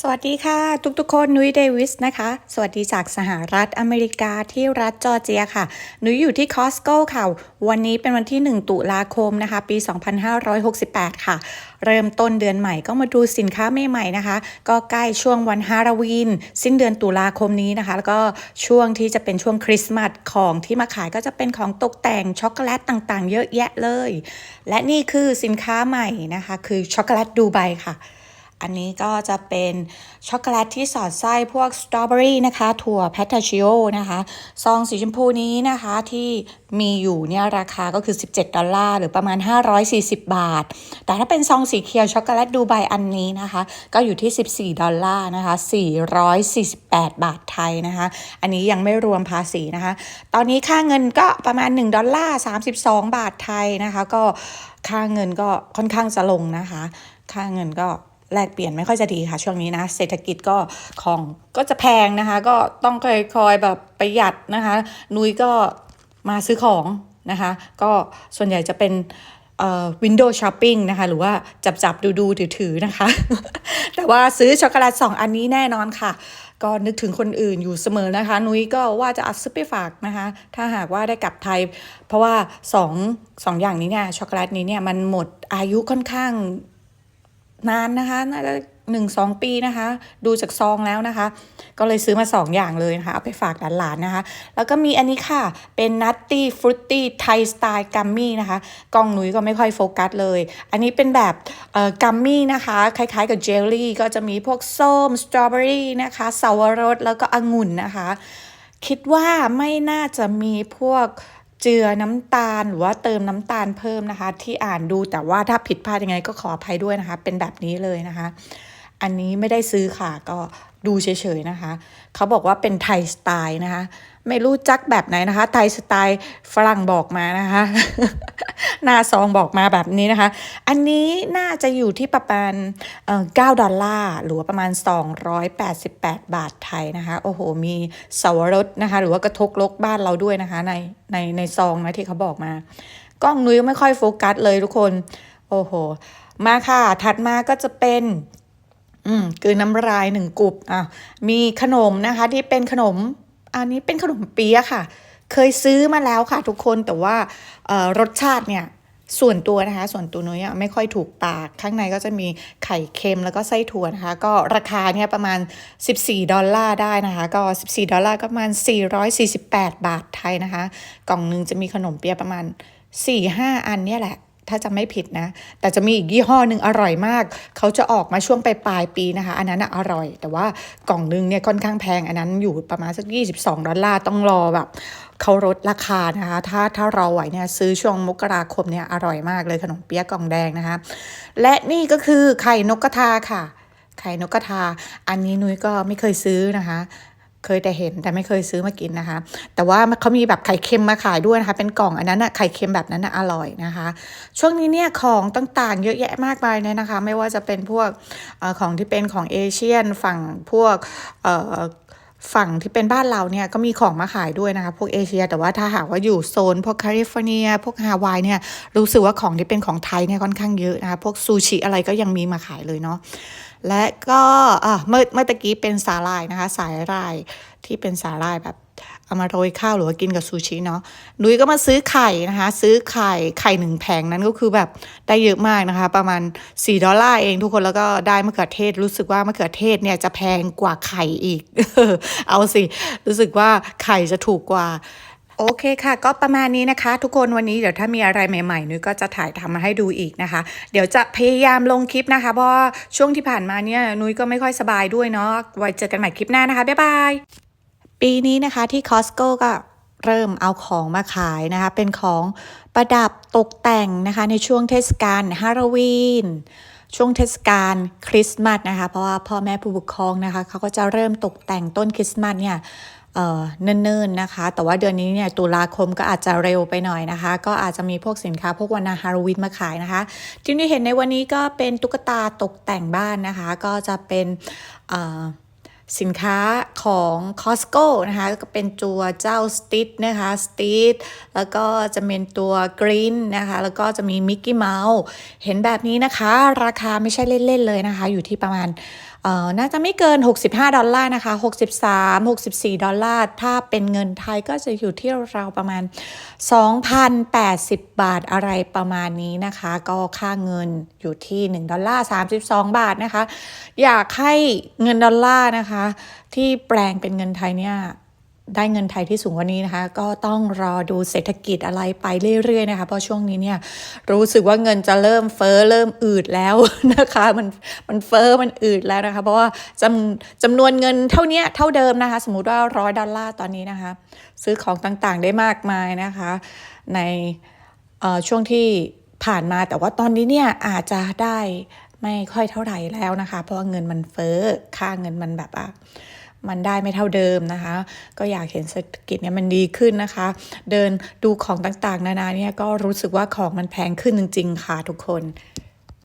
สวัสดีค่ะ ทุกๆคนนุ้ยเดวิสนะคะ สวัสดีจากสหรัฐอเมริกาที่รัฐจอร์เจียค่ะ นุ้ยอยู่ที่คอสโก้ค่ะ วันนี้เป็นวันที่ 1 ตุลาคมนะคะ ปี 2568 ค่ะ เริ่มต้นเดือนใหม่ก็มาดูสินค้าใหม่ๆนะคะ ก็ใกล้ช่วงวันฮาโลวีนสิ้นเดือนตุลาคมนี้นะคะ แล้วก็ช่วงที่จะเป็นช่วงคริสต์มาสของที่มาขายก็จะเป็นของตกแต่งช็อกโกแลตต่างๆ เยอะแยะเลย และนี่คือสินค้าใหม่นะคะ คือช็อกโกแลตดูไบค่ะ อันนี้ก็จะเป็นช็อกโกแลตที่สอดไส้พวกสตรอเบอรี่นะคะ ถั่วแพทาชิโอนะคะซองสีชมพูนี้นะคะที่มีอยู่เนี่ยราคาก็คือ 17 ดอลลาร์หรือประมาณ 540 บาท แต่ถ้าเป็นซองสีเขียวช็อกโกแลตดูไบอันนี้นะคะ ก็อยู่ที่ 14 ดอลลาร์นะคะ 448 บาทไทยนะคะ อันนี้ยังไม่รวมภาษีนะคะ ตอนนี้ค่าเงินก็ประมาณ 1 ดอลลาร์ 32 บาทไทยนะคะ ก็ค่าเงินก็ค่อนข้างจะลงนะคะ ค่าเงินก็ แลกเปลี่ยนไม่ค่อยจะดีค่ะ ช่วงนี้นะเศรษฐกิจก็ของก็จะแพงนะคะ ก็ต้องคอยๆแบบประหยัดนะคะ นุ้ยก็มาซื้อของนะคะ ก็ส่วนใหญ่จะเป็นเอ่อวินโดว์ช้อปปิ้งนะคะ หรือว่าจับจับดูดูถือถือนะคะ แต่ว่าซื้อช็อกโกแลตสองอันนี้แน่นอนค่ะ ก็นึกถึงคนอื่นอยู่เสมอนะคะ นุ้ยก็ว่าจะอัดซื้อไปฝากนะคะ ถ้าหากว่าได้กลับไทย เพราะว่าสองสองอย่างนี้เนี่ยช็อกโกแลตนี้เนี่ยมันหมดอายุค่อนข้าง นานนะคะน่าจะหนึ่งสองปีนะคะ ดูจากซองแล้วนะคะ ก็เลยซื้อมาสองอย่างเลยนะคะ เอาไปฝากหลานๆนะคะ แล้วก็มีอันนี้ค่ะ เป็นนัตตี้ฟรุตตี้ไทยสไตล์กัมมี่นะคะ กล้องหนุยก็ไม่ค่อยโฟกัสเลย อันนี้เป็นแบบกัมมี่นะคะ คล้ายๆกับเจลลี่ ก็จะมีพวกส้มสตรอเบอรี่นะคะสาวรสแล้วก็องุ่นนะคะ คิดว่าไม่น่าจะมีพวก เจือน้ำตาลหรือว่าเติมน้ำตาลเพิ่มนะคะ ที่อ่านดูแต่ว่าถ้าผิดพลาดยังไงก็ขออภัยด้วยนะคะ เป็นแบบนี้เลยนะคะ อันนี้ไม่ได้ซื้อค่ะก็ ดูเฉยๆนะคะ เขาบอกว่าเป็นไทยสไตล์นะคะ ไม่รู้จักแบบไหนนะคะ ไทยสไตล์ฝรั่งบอกมานะคะ หน้าซองบอกมาแบบนี้นะคะ อันนี้น่าจะอยู่ที่ประมาณเอ่อ9ดอลลาร์หรือว่าประมาณ 288 บาทไทยนะคะ โอ้โห มีสาวรสนะคะ หรือว่ากระทกลกบ้านเราด้วยนะคะ ในในในซองนะที่เขาบอกมากล้องนุ้ยไม่ค่อยโฟกัสเลยทุกคน โอ้โห มาค่ะ ถัดมาก็จะเป็น อืมคือน้ำลายหนึ่งกลุ่มอะมีขนมนะคะ ที่เป็นขนม อันนี้เป็นขนมเปี๊ยะค่ะ เคยซื้อมาแล้วค่ะทุกคนแต่ว่ารสชาติเนี่ยส่วนตัวนะคะ ส่วนตัวนุ้ยอะไม่ค่อยถูกปาก ข้างในก็จะมีไข่เค็มแล้วก็ไส้ถั่วนะคะ ก็ราคาเนี่ยประมาณ 14 ดอลลาร์ได้นะคะ ก็ 14 ดอลลาร์ก็ประมาณ 448 บาทไทยนะคะ กล่องหนึ่งจะมีขนมเปี๊ยะประมาณ 4-5 อันเนี่ยแหละ ถ้าจะไม่ผิดนะ แต่จะมีอีกยี่ห้อหนึ่งอร่อยมาก เขาจะออกมาช่วงปลายปลายปีนะคะ อันนั้นอร่อย แต่ว่ากล่องนึงเนี่ยค่อนข้างแพง อันนั้นอยู่ประมาณสัก 22 ดอลลาร์ ต้องรอแบบเขาลดราคานะคะ ถ้าถ้าเราไหวเนี่ยซื้อช่วงมกราคมเนี่ยอร่อยมากเลยขนมเปี๊ยะกล่องแดงนะคะ และนี่ก็คือไข่นกกระทาค่ะ ไข่นกกระทา อันนี้นุ้ยก็ไม่เคยซื้อนะคะ เคยแต่เห็นแต่ไม่เคยซื้อมากินนะคะ แต่ว่าเขามีแบบไข่เค็มมาขายด้วยนะคะ เป็นกล่องอันนั้นอะไข่เค็มแบบนั้นอะอร่อยนะคะ ช่วงนี้เนี่ยของต่างๆ เยอะแยะมากมายเลยนะคะ ไม่ว่าจะเป็นพวกอของที่เป็นของเอเชียนฝั่งพวกเฝั่งที่เป็นบ้านเราเนี่ยก็มีของมาขายด้วยนะคะ พวกเอเชีย แต่ว่าถ้าหากว่าอยู่โซน พวกแคลิฟอร์เนีย พวกฮาวายเนี่ยรู้สึกว่าของที่เป็นของไทยเนี่ยค่อนข้างเยอะนะคะ พวกซูชิอะไรก็ยังมีมาขายเลยเนาะและก็เมื่อเมื่อตะกี้เป็นสาลายนะคะ สายลายที่เป็นสาล่ายแบบ เอามาโรยข้าวหรือว่ากินกับซูชิเนาะนุ้ยก็มาซื้อไข่นะคะ ซื้อไข่ไข่หนึ่งแผงนั้นก็คือแบบได้เยอะมากนะคะ ประมาณ 4 ดอลลาร์เองทุกคนแล้วก็ได้มะเขือเทศ รู้สึกว่ามะเขือเทศเนี่ยจะแพงกว่าไข่อีก เอาสิ รู้สึกว่าไข่จะถูกกว่าโอเคค่ะก็ประมาณนี้นะคะ ทุกคนวันนี้เดี๋ยวถ้ามีอะไรใหม่ๆนุ้ยก็จะถ่ายทำมาให้ดูอีกนะคะ เดี๋ยวจะพยายามลงคลิปนะคะ เพราะช่วงที่ผ่านมาเนี่ยนุ้ยก็ไม่ค่อยสบายด้วยเนาะไว้เจอกันใหม่คลิปหน้านะคะ บ๊ายบาย ปีนี้นะคะที่ Costco ก็เริ่มเอาของมาขายนะคะ เป็นของประดับตกแต่งนะคะ ในช่วงเทศกาลฮาโลวีนช่วงเทศกาลคริสต์มาสนะคะ เพราะว่าพ่อแม่ผู้ปกครองนะคะเขาก็จะเริ่มตกแต่งต้นคริสต์มาสเนี่ยเนิ่นๆนะคะ แต่ว่าเดือนนี้เนี่ยตุลาคมก็อาจจะเร็วไปหน่อยนะคะ ก็อาจจะมีพวกสินค้าพวกวันฮาโลวีนมาขายนะคะ ที่นี่เห็นในวันนี้ก็เป็นตุ๊กตาตกแต่งบ้านนะคะ ก็จะเป็นเสินค้าของ Costco นะคะก็เป็นตัวเจ้า Stit นะคะ Stit แล้วก็จะเป็นตัว Green นะคะแล้วก็จะมี Mickey Mouse เห็นแบบนี้นะคะ ราคาไม่ใช่เล่น ๆ เลยนะคะ อยู่ที่ประมาณ น่าจะไม่เกิน 65 ดอลลาร์นะคะ 63 64 ดอลลาร์ ถ้าเป็นเงินไทยก็จะอยู่ที่ราวประมาณ 2,080 บาทอะไรประมาณนี้นะคะ ก็ค่าเงินอยู่ที่ 1 ดอลลาร์ 32 บาทนะคะ อยากให้เงินดอลลาร์นะคะ ที่แปลงเป็นเงินไทยเนี่ย ได้เงินไทยที่สูงกว่านี้นะคะ ก็ต้องรอดูเศรษฐกิจอะไรไปเรื่อยๆนะคะ เพราะช่วงนี้เนี่ยรู้สึกว่าเงินจะเริ่มเฟ้อเริ่มอืดแล้วนะคะ มันมันเฟ้อมันอืดแล้วนะคะ เพราะว่าจำจำนวนเงินเท่านี้เท่าเดิมนะคะ สมมุติว่าร้อยดอลลาร์ตอนนี้นะคะ ซื้อของต่างๆได้มากมายนะคะ ในช่วงที่ผ่านมาแต่ว่าตอนนี้เนี่ยอาจจะได้ไม่ค่อยเท่าไหร่แล้วนะคะ เพราะว่าเงินมันเฟ้อค่าเงินมันแบบอะ มันได้ไม่เท่าเดิมนะคะ ก็อยากเห็นเศรษฐกิจเนี่ยมันดีขึ้นนะคะ เดินดูของต่างๆ นานาเนี่ยก็รู้สึกว่าของมันแพงขึ้นจริง ๆ ค่ะทุกคน